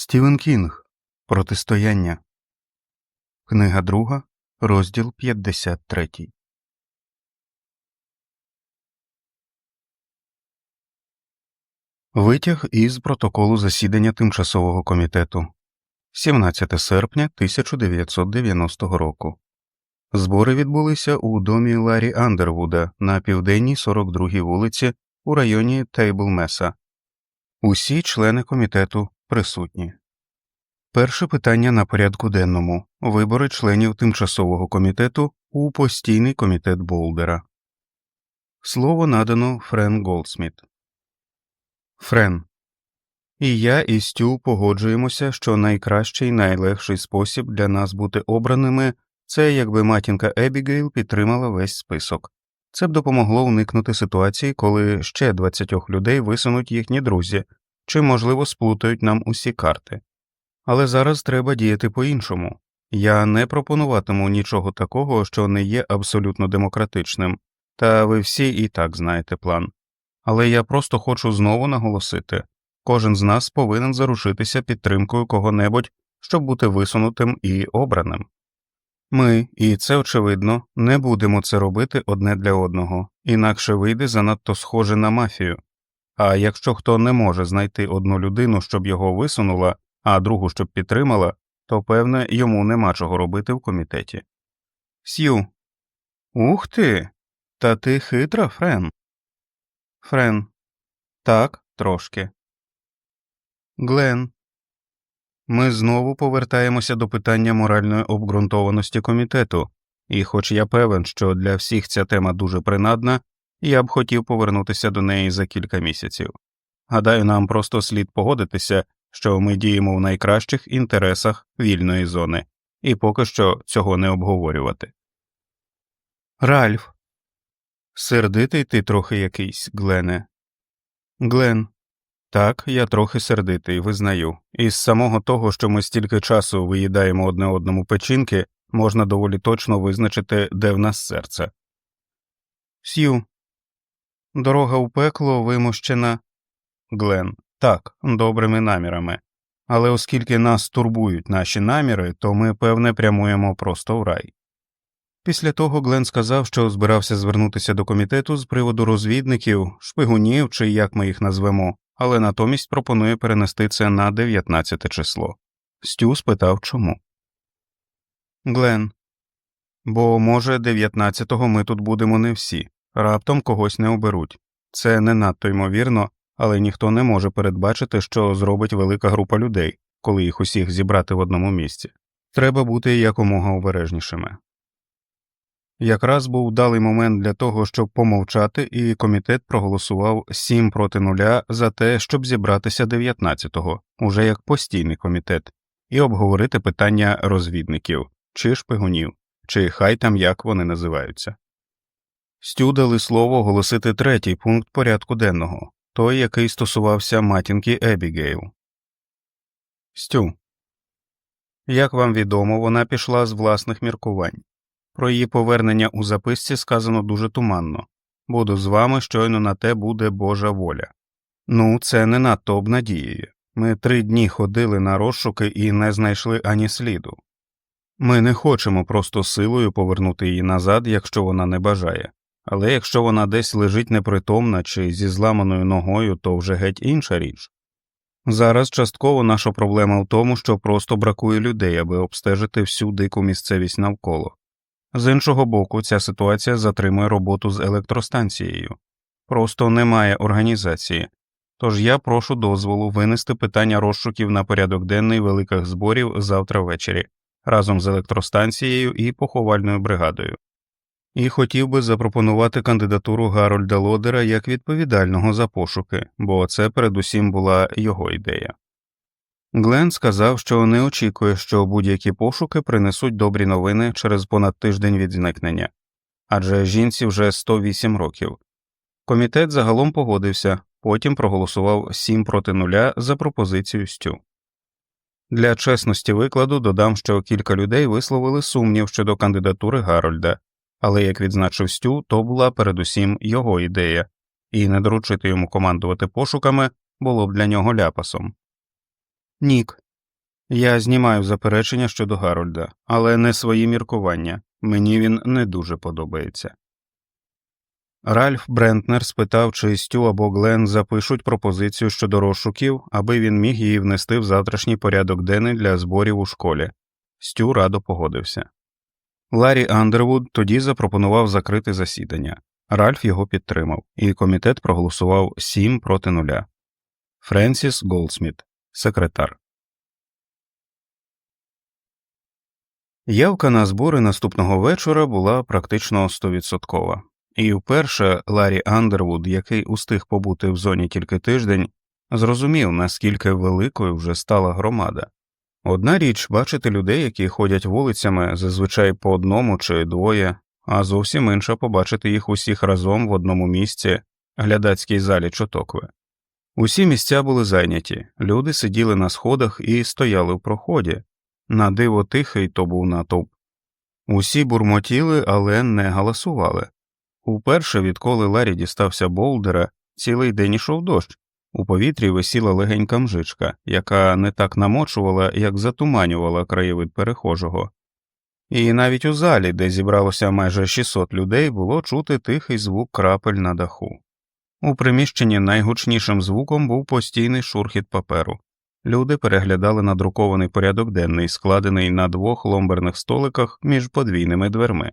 Стівен Кінг Протистояння. Книга друга, розділ 53. Витяг із протоколу засідання тимчасового комітету 17 серпня 1990 року. Збори відбулися у домі Ларі Андервуда на південній 42-й вулиці у районі Тейблмеса. Усі члени комітету присутні. Перше питання на порядку денному вибори членів тимчасового комітету у постійний комітет Болдера. Слово надано Френ Голдсміт. Френ. І я і Стю погоджуємося, що найкращий найлегший спосіб для нас бути обраними це якби матінка Ебігейл підтримала весь список. Це б допомогло уникнути ситуації, коли ще 20 людей висунуть їхні друзі, чи, можливо, сплутають нам усі карти. Але зараз треба діяти по іншому. Я не пропонуватиму нічого такого, що не є абсолютно демократичним, та ви всі і так знаєте план. Але я просто хочу знову наголосити кожен з нас повинен зарушитися підтримкою кого-небудь, щоб бути висунутим і обраним. Ми, і це очевидно, не будемо це робити одне для одного, інакше вийде занадто схоже на мафію. А якщо хто не може знайти одну людину, щоб його висунула, а другу щоб підтримала, то певне йому нема чого робити в комітеті. Сью. Ух ти. Та ти хитра, Френ. Френ. Так, трошки. Глен. Ми знову повертаємося до питання моральної обґрунтованості комітету, і, хоч я певен, що для всіх ця тема дуже принадна, я б хотів повернутися до неї за кілька місяців. Гадаю, нам просто слід погодитися, що ми діємо в найкращих інтересах вільної зони, і поки що цього не обговорювати. Ральф. Сердитий ти трохи якийсь, Глене. Глен. Так, я трохи сердитий, визнаю. Із самого того, що ми стільки часу виїдаємо одне одному печінки, можна доволі точно визначити, де в нас серце. Сью. Дорога у пекло вимощена. Глен. Так, добрими намірами. Але оскільки нас турбують наші наміри, то ми, певне, прямуємо просто в рай. Після того Глен сказав, що збирався звернутися до комітету з приводу розвідників, шпигунів чи як ми їх назвемо, але натомість пропонує перенести це на 19 число. Стю спитав чому. Глен. Бо, може, 19-го ми тут будемо не всі, раптом когось не оберуть. Це не надто ймовірно, але ніхто не може передбачити, що зробить велика група людей, коли їх усіх зібрати в одному місці. Треба бути якомога обережнішими. Якраз був вдалий момент для того, щоб помовчати, і комітет проголосував 7 проти нуля за те, щоб зібратися 19-го, уже як постійний комітет, і обговорити питання розвідників чи шпигунів, чи хай там як вони називаються. Стю дали слово оголосити третій пункт порядку денного той, який стосувався матінки Ебігейл. Стю. Як вам відомо, вона пішла з власних міркувань. Про її повернення у записці сказано дуже туманно буду з вами, щойно на те буде Божа воля. Ну, це не надто обнадіює. Ми три дні ходили на розшуки і не знайшли ані сліду. Ми не хочемо просто силою повернути її назад, якщо вона не бажає, але якщо вона десь лежить непритомна чи зі зламаною ногою, то вже геть інша річ. Зараз частково наша проблема в тому, що просто бракує людей, аби обстежити всю дику місцевість навколо. З іншого боку, ця ситуація затримує роботу з електростанцією, просто немає організації, тож я прошу дозволу винести питання розшуків на порядок денний великих зборів завтра ввечері разом з електростанцією і поховальною бригадою. І хотів би запропонувати кандидатуру Гарольда Лодера як відповідального за пошуки, бо це передусім була його ідея. Глен сказав, що не очікує, що будь-які пошуки принесуть добрі новини через понад тиждень від зникнення адже жінці вже 108 років. Комітет загалом погодився, потім проголосував 7 проти нуля за пропозицію Стю. Для чесності викладу додам, що кілька людей висловили сумнів щодо кандидатури Гарольда, але як відзначив Стю, то була передусім його ідея, і не доручити йому командувати пошуками було б для нього ляпасом. Нік, Я знімаю заперечення щодо Гарольда, але не свої міркування. Мені він не дуже подобається. Ральф Брентнер спитав, чи Стю або Глен запишуть пропозицію щодо розшуків, аби він міг її внести в завтрашній порядок денний для зборів у школі. Стю радо погодився. Ларі Андервуд тоді запропонував закрити засідання. Ральф його підтримав, і комітет проголосував 7 проти нуля. Френсіс Голдсміт, секретар. Явка на збори наступного вечора була практично стовідсоткова. І вперше Ларі Андервуд, який устиг побути в зоні тільки тиждень, зрозумів, наскільки великою вже стала громада. Одна річ бачити людей, які ходять вулицями зазвичай по одному чи двоє, а зовсім інша побачити їх усіх разом в одному місці, глядацькій залі чотокви. Усі місця були зайняті, люди сиділи на сходах і стояли в проході. На диво тихий то був натовп. Усі бурмотіли, але не галасували. Уперше, відколи Ларі дістався Болдера, цілий день ішов дощ, у повітрі висіла легенька мжичка, яка не так намочувала, як затуманювала краєвид перехожого. І навіть у залі, де зібралося майже 600 людей, було чути тихий звук крапель на даху. У приміщенні найгучнішим звуком був постійний шурхіт паперу. Люди переглядали надрукований порядок денний, складений на двох ломберних столиках між подвійними дверми.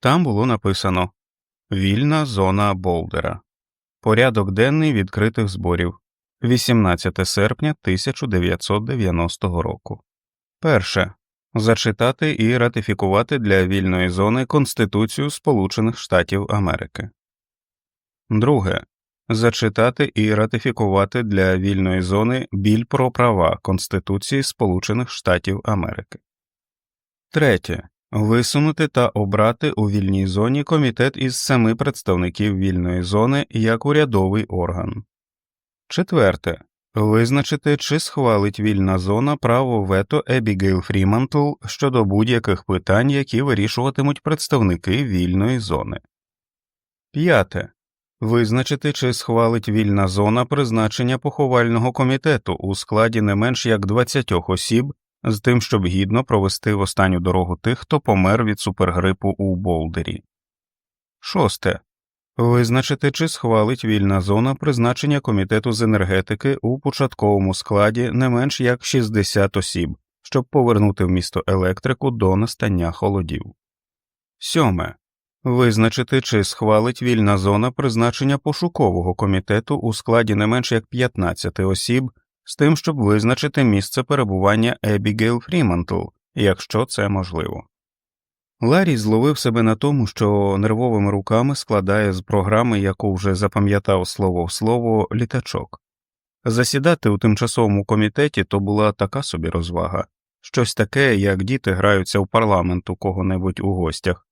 Там було написано Вільна зона Болдера. Порядок денний відкритих зборів 18 серпня 1990 року. Перше. Зачитати і ратифікувати для вільної зони Конституцію Сполучених Штатів Америки. Друге. Зачитати і ратифікувати для вільної зони біль про права Конституції Сполучених Штатів Америки. Третє. Висунути та обрати у вільній зоні комітет із семи представників вільної зони як урядовий орган. Четверте. Визначити, чи схвалить вільна зона право вето Ебігейл Фрімантл щодо будь-яких питань, які вирішуватимуть представники вільної зони. П'яте. Визначити, чи схвалить вільна зона призначення поховального комітету у складі не менш як 20 осіб з тим, щоб гідно провести в останню дорогу тих, хто помер від супергрипу у Болдері. Шосте. Визначити, чи схвалить вільна зона призначення комітету з енергетики у початковому складі не менш як 60 осіб, щоб повернути в місто електрику до настання холодів. Сьоме. Визначити, чи схвалить вільна зона призначення пошукового комітету у складі не менш як 15 осіб з тим, щоб визначити місце перебування Ебігейл Фрімантл, якщо це можливо. Ларі зловив себе на тому, що нервовими руками складає з програми, яку вже запам'ятав слово в слово, літачок. Засідати у тимчасовому комітеті то була така собі розвага, щось таке, як діти граються в парламент у кого-небудь у гостях,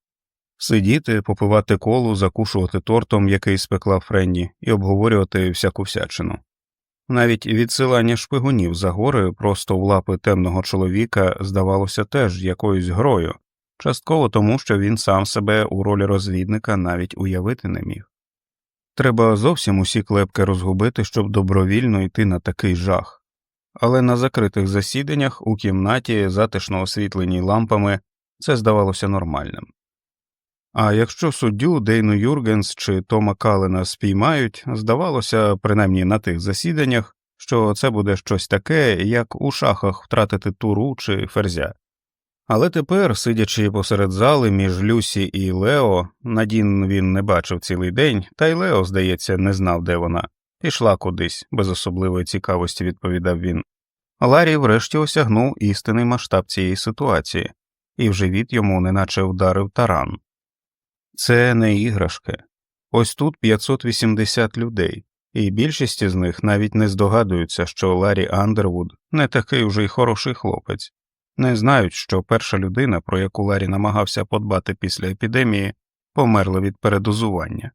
сидіти, попивати колу, закушувати тортом, який спекла Френні, і обговорювати всяку всячину. Навіть відсилання шпигунів за гори просто в лапи темного чоловіка здавалося теж якоюсь грою, частково тому, що він сам себе у ролі розвідника навіть уявити не міг. Треба зовсім усі клепки розгубити, щоб добровільно йти на такий жах, але на закритих засіданнях у кімнаті, затишно освітленій лампами, це здавалося нормальним. А якщо суддю Дейну Юргенс чи Тома Калена спіймають, здавалося, принаймні на тих засіданнях, що це буде щось таке, як у шахах втратити туру чи ферзя. Але тепер, сидячи посеред зали між Люсі і Лео, Надін він не бачив цілий день, та й Лео, здається, не знав, де вона, пішла кудись, без особливої цікавості відповідав він. Ларі врешті осягнув істинний масштаб цієї ситуації, і в живіт йому неначе вдарив таран. Це не іграшки. Ось тут 580 людей, і більшість із них навіть не здогадуються, що Ларі Андервуд не такий уже й хороший хлопець, не знають, що перша людина, про яку Ларі намагався подбати після епідемії, померла від передозування.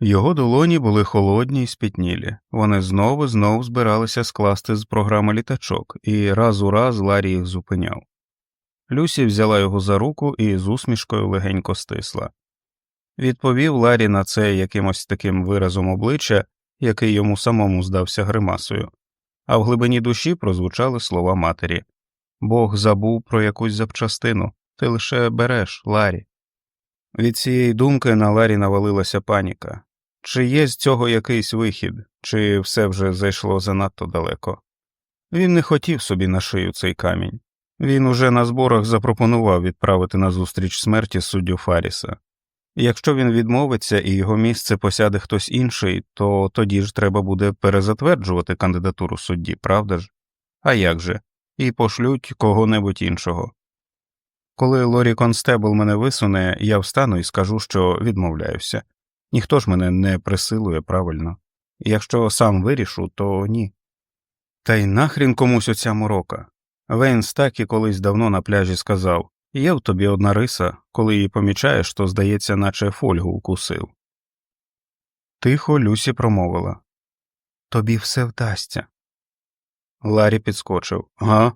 Його долоні були холодні й спітнілі, вони знову знову збиралися скласти з програми літачок, і раз у раз Ларі їх зупиняв. Люсі взяла його за руку і з усмішкою легенько стисла. Відповів Ларі на це якимось таким виразом обличчя, який йому самому здався гримасою, а в глибині душі прозвучали слова матері Бог забув про якусь запчастину, ти лише береш, Ларі. Від цієї думки на Ларі навалилася паніка. Чи є з цього якийсь вихід, чи все вже зайшло занадто далеко? Він не хотів собі на шию цей камінь. Він уже на зборах запропонував відправити на зустріч смерті суддю Фаріса. Якщо він відмовиться і його місце посяде хтось інший, то тоді ж треба буде перезатверджувати кандидатуру судді, правда ж? А як же? І пошлють кого-небудь іншого. Коли Лорі Констебл мене висуне, я встану і скажу, що відмовляюся. Ніхто ж мене не присилує правильно. Якщо сам вирішу, то ні. Та й нахрін комусь оця морока. Вейнс так і колись давно на пляжі сказав Є в тобі одна риса, коли її помічаєш, то здається, наче фольгу укусив. Тихо Люсі промовила Тобі все вдасться. Ларі підскочив. Га?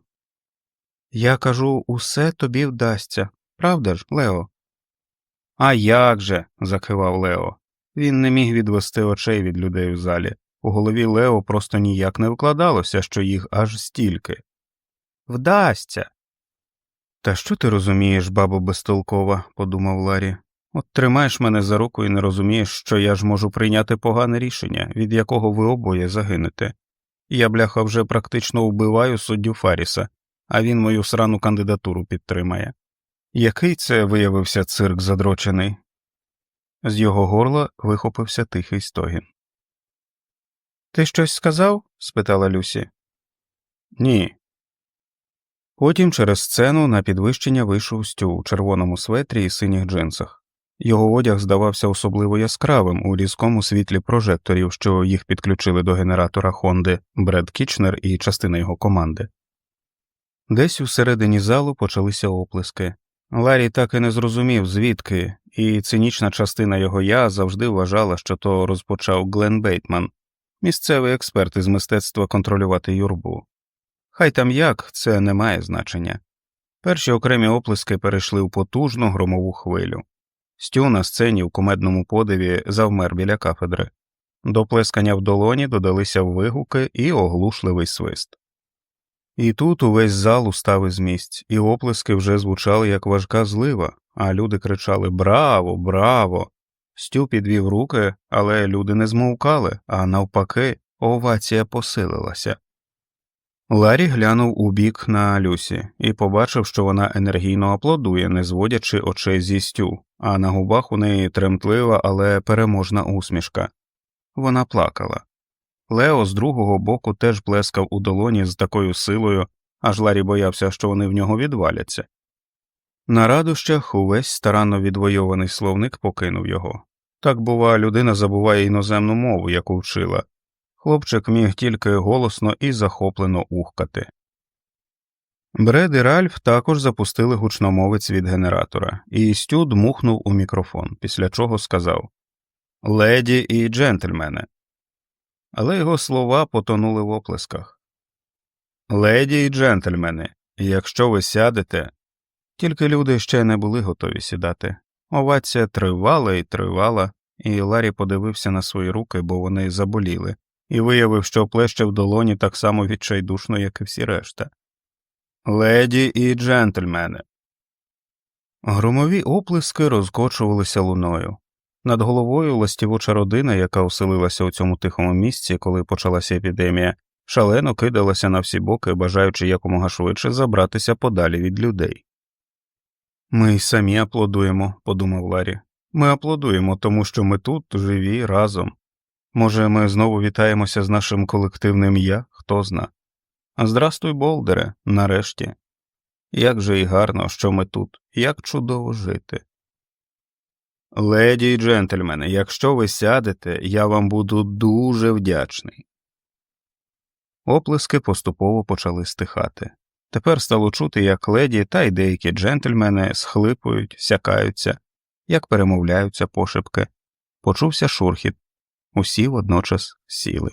Я кажу, усе тобі вдасться. Правда ж, Лео? А як же. закивав Лео. Він не міг відвести очей від людей в залі. У голові Лео просто ніяк не вкладалося, що їх аж стільки. Вдасться. Та що ти розумієш, бабо безтолкова, подумав Ларі. От тримаєш мене за руку і не розумієш, що я ж можу прийняти погане рішення, від якого ви обоє загинете. Я, бляха, вже практично вбиваю суддю Фаріса, а він мою срану кандидатуру підтримає. Який це виявився цирк задрочений? З його горла вихопився тихий стогін. Ти щось сказав? спитала Люсі. Ні. Потім через сцену на підвищення вийшов Стю у червоному светрі і синіх джинсах. Його одяг здавався особливо яскравим у різкому світлі прожекторів, що їх підключили до генератора Хонди Бред Кічнер і частина його команди. Десь у середині залу почалися оплески. Ларі так і не зрозумів, звідки, і цинічна частина його я завжди вважала, що то розпочав Глен Бейтман, місцевий експерт із мистецтва контролювати юрбу. Хай там як, це не має значення. Перші окремі оплески перейшли в потужну громову хвилю. Стю на сцені в кумедному подиві завмер біля кафедри. До плескання в долоні додалися вигуки і оглушливий свист. І тут увесь зал устав із місць, і оплески вже звучали як важка злива, а люди кричали Браво, браво! Стю підвів руки, але люди не змовкали, а навпаки, овація посилилася. Ларі глянув у бік на Люсі і побачив, що вона енергійно аплодує, не зводячи очей зі стю, а на губах у неї тремтлива, але переможна усмішка. Вона плакала. Лео з другого боку теж плескав у долоні з такою силою, аж Ларі боявся, що вони в нього відваляться. На радощах увесь старанно відвойований словник покинув його. Так, бува, людина забуває іноземну мову, яку вчила. Хлопчик міг тільки голосно і захоплено ухкати. Бред і Ральф також запустили гучномовець від генератора, і Стю дмухнув у мікрофон, після чого сказав Леді і джентльмени. Але його слова потонули в оплесках. Леді і джентльмени, якщо ви сядете. Тільки люди ще не були готові сідати. Овація тривала і тривала, і Ларі подивився на свої руки, бо вони заболіли, і виявив, що плеще в долоні так само відчайдушно, як і всі решта. Леді і джентльмени. Громові оплески розкочувалися луною. Над головою ластівоча родина, яка оселилася у цьому тихому місці, коли почалася епідемія, шалено кидалася на всі боки, бажаючи якомога швидше забратися подалі від людей. Ми й самі аплодуємо, подумав Ларі. Ми аплодуємо, тому що ми тут живі разом. Може, ми знову вітаємося з нашим колективним я, хто зна. Здрастуй, Болдере, нарешті. Як же і гарно, що ми тут, як чудово жити. Леді й джентльмени, якщо ви сядете, я вам буду дуже вдячний. Оплески поступово почали стихати. Тепер стало чути, як леді та й деякі джентльмени схлипують, сякаються, як перемовляються пошепки. Почувся шурхіт. Усі водночас сіли.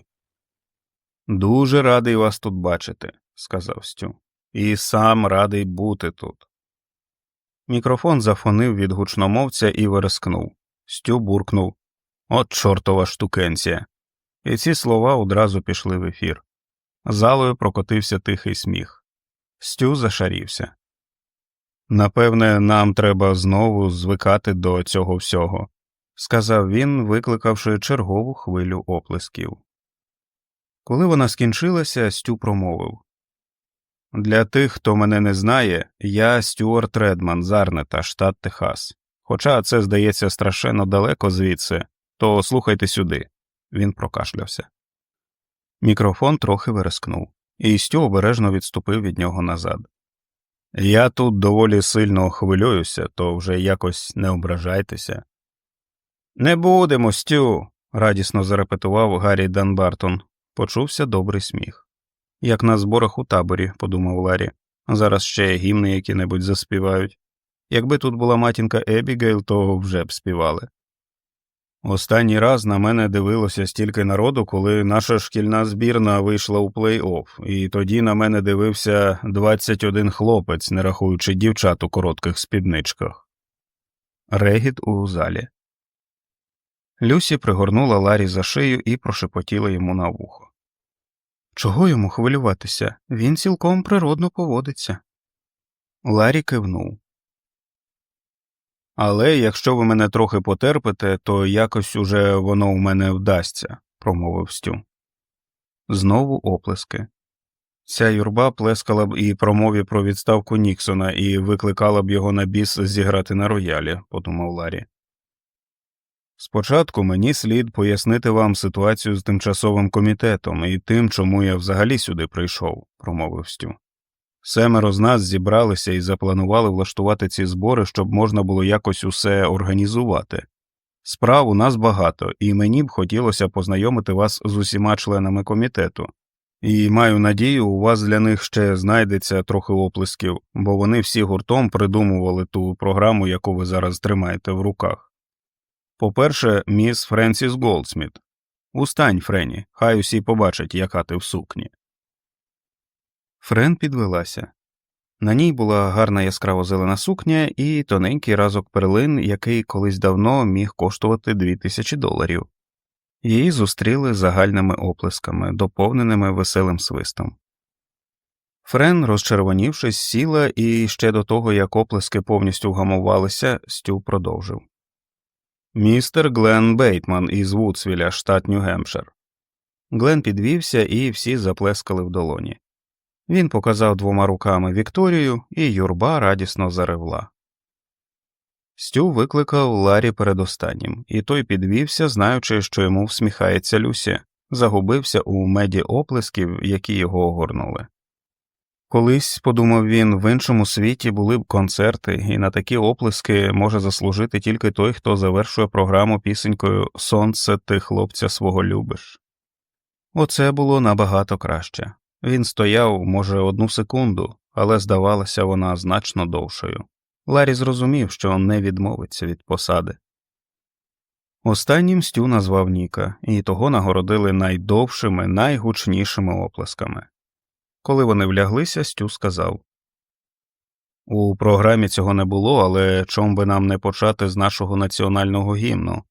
Дуже радий вас тут бачити, сказав Стю, і сам радий бути тут. Мікрофон зафонив від гучномовця і верескнув. Стю буркнув От чортова штукенція. І ці слова одразу пішли в ефір. Залою прокотився тихий сміх. Стю зашарівся. Напевне, нам треба знову звикати до цього всього, сказав він, викликавши чергову хвилю оплесків. Коли вона скінчилася, Стю промовив Для тих, хто мене не знає, я Стюарт Редман з Арнета, штат Техас. Хоча це здається страшенно далеко звідси, то слухайте сюди. Він прокашлявся. Мікрофон трохи верескнув, і Стю обережно відступив від нього назад. Я тут доволі сильно хвилююся, то вже якось не ображайтеся. Не будемо, Стю. радісно зарепетував Гаррі Данбартон. Почувся добрий сміх. Як на зборах у таборі, подумав Ларі. Зараз ще гімни які небудь заспівають. Якби тут була матінка Ебігейл, то вже б співали. Останній раз на мене дивилося стільки народу, коли наша шкільна збірна вийшла у плей-офф, і тоді на мене дивився 21 хлопець, не рахуючи дівчат у коротких спідничках. Регіт у залі. Люсі пригорнула Ларі за шию і прошепотіла йому на вухо. Чого йому хвилюватися? Він цілком природно поводиться. Ларі кивнув. Але якщо ви мене трохи потерпите, то якось уже воно у мене вдасться, промовив Стю. Знову оплески. Ця юрба плескала б і промові про відставку Ніксона і викликала б його на біс зіграти на роялі, подумав Ларі. Спочатку мені слід пояснити вам ситуацію з тимчасовим комітетом і тим, чому я взагалі сюди прийшов, промовив Стю. Семеро з нас зібралися і запланували влаштувати ці збори, щоб можна було якось усе організувати. Справ у нас багато, і мені б хотілося познайомити вас з усіма членами комітету, і маю надію, у вас для них ще знайдеться трохи оплесків, бо вони всі гуртом придумували ту програму, яку ви зараз тримаєте в руках. По перше, міс Френсіс Голдсміт. Устань, Френі, хай усі побачать, яка ти в сукні. Френ підвелася. На ній була гарна яскраво зелена сукня і тоненький разок перлин, який колись давно міг коштувати дві тисячі доларів. Її зустріли загальними оплесками, доповненими веселим свистом. Френ, розчервонівшись, сіла і ще до того, як оплески повністю вгамувалися, Стю продовжив. Містер Глен Бейтман із Вудсвіля, штат Нью-Гемпшир». Глен підвівся, і всі заплескали в долоні. Він показав двома руками Вікторію, і юрба радісно заревла. Стю викликав Ларі передостаннім, і той підвівся, знаючи, що йому всміхається Люсі, загубився у меді оплесків, які його огорнули. Колись, подумав він, в іншому світі були б концерти, і на такі оплески може заслужити тільки той, хто завершує програму пісенькою Сонце ти хлопця свого любиш. Оце було набагато краще. Він стояв, може, одну секунду, але здавалася вона значно довшою. Ларі зрозумів, що не відмовиться від посади. Останнім Стю назвав Ніка, і того нагородили найдовшими, найгучнішими оплесками. Коли вони вляглися, Стю сказав У програмі цього не було, але чом би нам не почати з нашого національного гімну?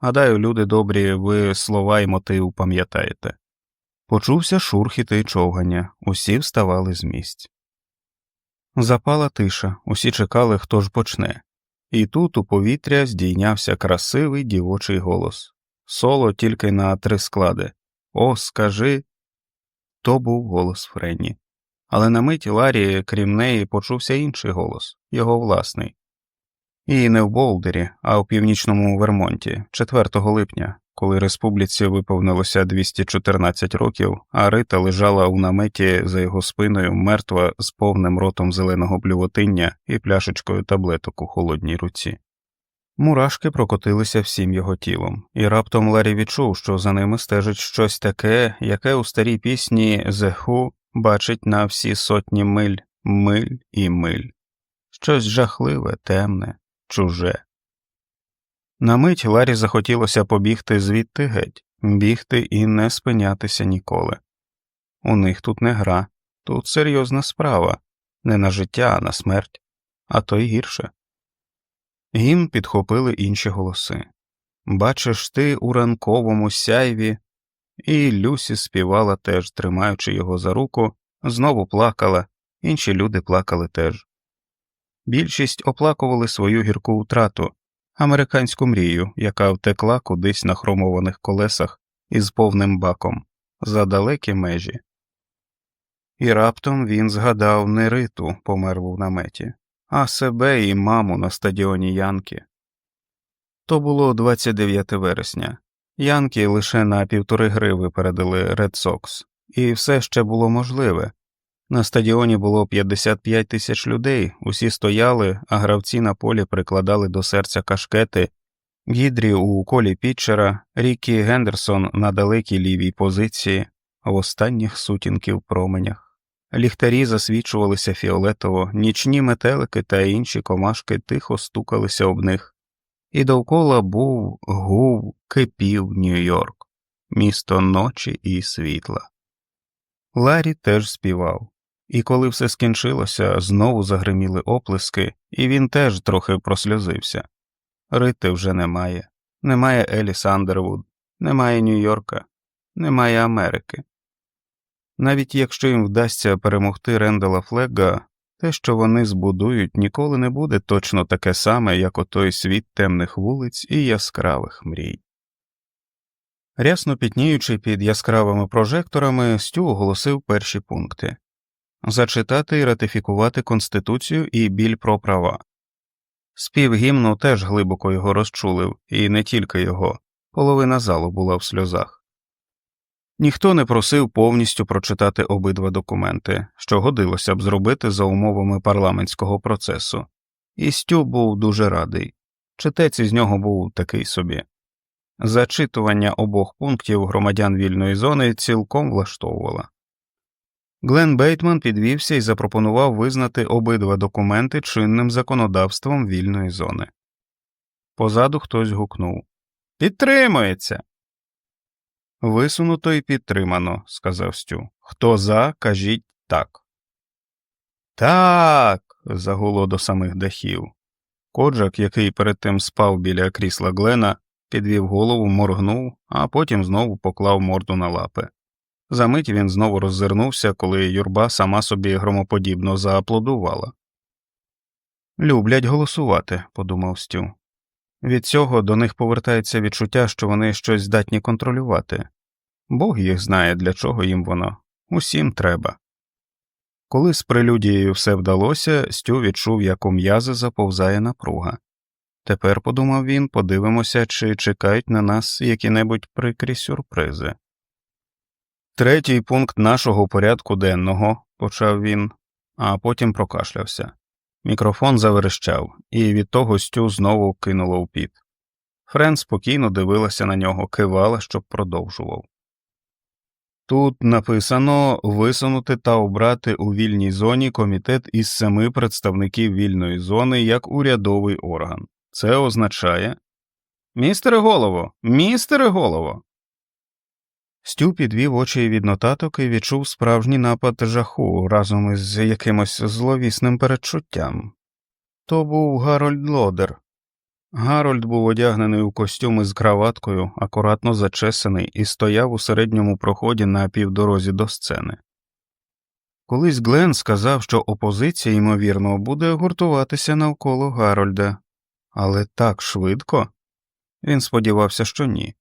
Гадаю, люди добрі, ви слова і мотив пам'ятаєте. Почувся шурхіт і човгання, усі вставали з місць. Запала тиша, усі чекали, хто ж почне, і тут у повітря здійнявся красивий дівочий голос соло тільки на три склади О, скажи. То був голос Френні. Але на мить Ларі, крім неї, почувся інший голос, його власний. І не в Болдері, а у північному Вермонті, 4 липня, коли республіці виповнилося 214 років, а Рита лежала у наметі за його спиною мертва з повним ротом зеленого блювотиння і пляшечкою таблеток у холодній руці. Мурашки прокотилися всім його тілом, і раптом Ларі відчув, що за ними стежить щось таке, яке у старій пісні «The Who» бачить на всі сотні миль, миль і миль, щось жахливе, темне, чуже. На мить Ларі захотілося побігти звідти геть, бігти і не спинятися ніколи. У них тут не гра, тут серйозна справа, не на життя, а на смерть, а то й гірше. Гімн підхопили інші голоси Бачиш ти у ранковому сяйві, і Люсі співала теж, тримаючи його за руку, знову плакала, інші люди плакали теж. Більшість оплакували свою гірку втрату, американську мрію, яка втекла кудись на хромованих колесах із повним баком за далекі межі. І раптом він згадав не риту, померлу в наметі, а себе і маму на стадіоні Янки. То було 29 вересня. Янки лише на півтори гри випередили Ред Сокс, і все ще було можливе. На стадіоні було 55 тисяч людей, усі стояли, а гравці на полі прикладали до серця кашкети, Гідрі у колі Пітчера, Рікі Гендерсон на далекій лівій позиції, в останніх сутінків променях. Ліхтарі засвічувалися фіолетово, нічні метелики та інші комашки тихо стукалися об них, і довкола був, гув, кипів Нью-Йорк, місто ночі і світла. Ларі теж співав, і коли все скінчилося, знову загриміли оплески, і він теж трохи просльозився. Рити вже немає, немає Елі Сандервуд, немає Нью-Йорка, немає Америки. Навіть якщо їм вдасться перемогти Рендала Флега, те, що вони збудують, ніколи не буде точно таке саме, як отой світ темних вулиць і яскравих мрій. Рясно пітніючи під яскравими прожекторами, Стю оголосив перші пункти зачитати і ратифікувати Конституцію і біль про права. Спів гімну теж глибоко його розчулив, і не тільки його, половина залу була в сльозах. Ніхто не просив повністю прочитати обидва документи, що годилося б зробити за умовами парламентського процесу, і Стю був дуже радий. Читець із нього був такий собі. Зачитування обох пунктів громадян вільної зони цілком влаштовувало. Глен Бейтман підвівся і запропонував визнати обидва документи чинним законодавством вільної зони. Позаду хтось гукнув Підтримується. Висунуто і підтримано, сказав Стю. Хто за, кажіть так. Так. загуло до самих дахів. Коджак, який перед тим спав біля крісла Глена, підвів голову, моргнув, а потім знову поклав морду на лапи. Замить він знову роззирнувся, коли юрба сама собі громоподібно зааплодувала. Люблять голосувати, подумав Стю. Від цього до них повертається відчуття, що вони щось здатні контролювати. Бог їх знає, для чого їм воно, усім треба. Коли з прелюдією все вдалося, Стю відчув, як у м'язи заповзає напруга. Тепер, подумав він, подивимося, чи чекають на нас які небудь прикрі сюрпризи. Третій пункт нашого порядку денного, почав він, а потім прокашлявся. Мікрофон заверещав, і від того Стю знову кинуло в піт. Френ спокійно дивилася на нього, кивала, щоб продовжував. Тут написано висунути та обрати у вільній зоні комітет із семи представників вільної зони як урядовий орган. Це означає. Містере голово, містере голово. Стю підвів очі від нотаток і відчув справжній напад жаху разом із якимось зловісним передчуттям. То був Гарольд Лодер. Гарольд був одягнений у костюм із краваткою, акуратно зачесаний, і стояв у середньому проході на півдорозі до сцени. Колись Глен сказав, що опозиція, ймовірно, буде гуртуватися навколо Гарольда, але так швидко він сподівався, що ні.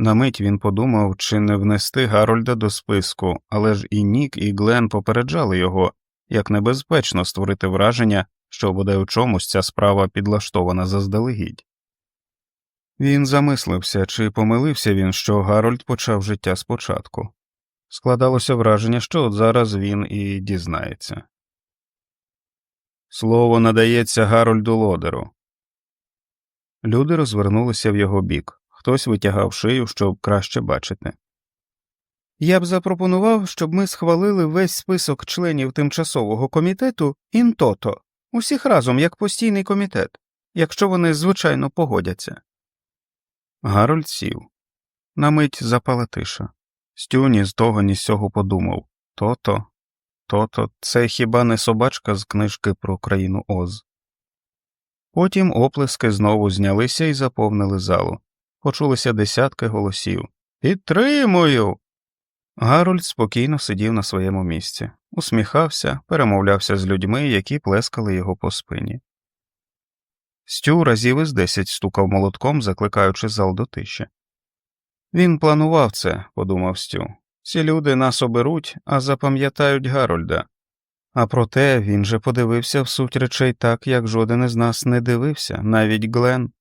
На мить він подумав, чи не внести Гарольда до списку, але ж і Нік, і Глен попереджали його, як небезпечно створити враження, що буде у чомусь ця справа підлаштована заздалегідь. Він замислився, чи помилився він, що Гарольд почав життя спочатку. Складалося враження, що от зараз він і дізнається. Слово надається Гарольду Лодеру. Люди розвернулися в його бік. Хтось витягав шию, щоб краще бачити. Я б запропонував, щоб ми схвалили весь список членів тимчасового комітету інтото, усіх разом як постійний комітет, якщо вони звичайно погодяться. Гарольд сів. На мить запала тиша. Стю ні з того, ні з цього подумав то-то, то-то, це хіба не собачка з книжки про країну Оз. Потім оплески знову знялися і заповнили залу почулися десятки голосів. Підтримую. Гарольд спокійно сидів на своєму місці, усміхався, перемовлявся з людьми, які плескали його по спині. Стю разів із десять стукав молотком, закликаючи зал до тиші. Він планував це, подумав Стю. Ці люди нас оберуть, а запам'ятають Гарольда. А проте він же подивився в суть речей так, як жоден із нас не дивився, навіть Глен.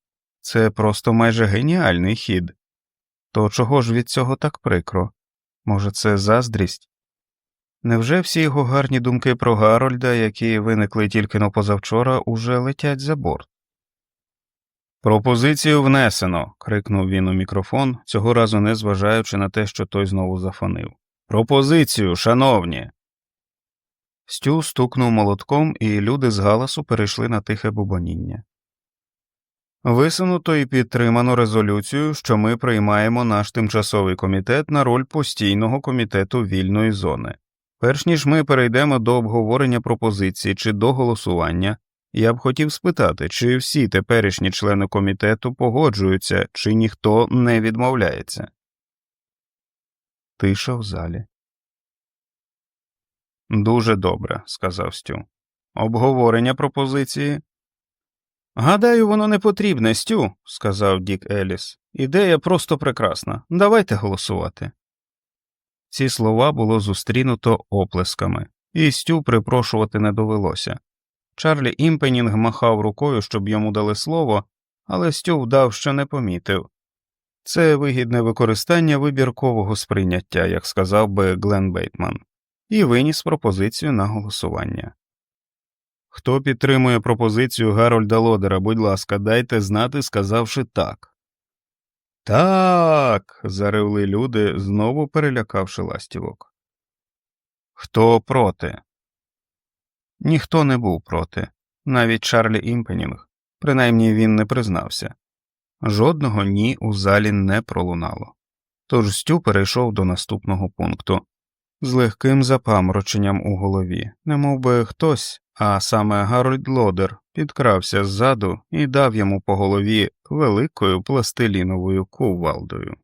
Це просто майже геніальний хід. То чого ж від цього так прикро? Може, це заздрість? Невже всі його гарні думки про Гарольда, які виникли тільки но позавчора, уже летять за борт? Пропозицію внесено. крикнув він у мікрофон, цього разу не зважаючи на те, що той знову зафонив. Пропозицію, шановні. Стю стукнув молотком, і люди з галасу перейшли на тихе бубоніння. Висунуто і підтримано резолюцію, що ми приймаємо наш тимчасовий комітет на роль постійного комітету вільної зони. Перш ніж ми перейдемо до обговорення пропозицій чи до голосування, я б хотів спитати, чи всі теперішні члени комітету погоджуються, чи ніхто не відмовляється. Тиша в залі. Дуже добре, сказав Стю. Обговорення пропозиції. Гадаю, воно не потрібне, Стю, сказав Дік Еліс. Ідея просто прекрасна. Давайте голосувати. Ці слова було зустрінуто оплесками, і Стю припрошувати не довелося. Чарлі Імпенінг махав рукою, щоб йому дали слово, але Стю вдав, що не помітив. Це вигідне використання вибіркового сприйняття, як сказав би Глен Бейтман, і виніс пропозицію на голосування. Хто підтримує пропозицію Гарольда Лодера, будь ласка, дайте знати, сказавши так. Так. заревли люди, знову перелякавши ластівок. Хто проти? Ніхто не був проти, навіть Чарлі Імпенінг, принаймні він не признався. Жодного ні у залі не пролунало. Тож Стю перейшов до наступного пункту з легким запамороченням у голові, немовби хтось, а саме Гарольд Лодер, підкрався ззаду і дав йому по голові великою пластиліновою кувалдою.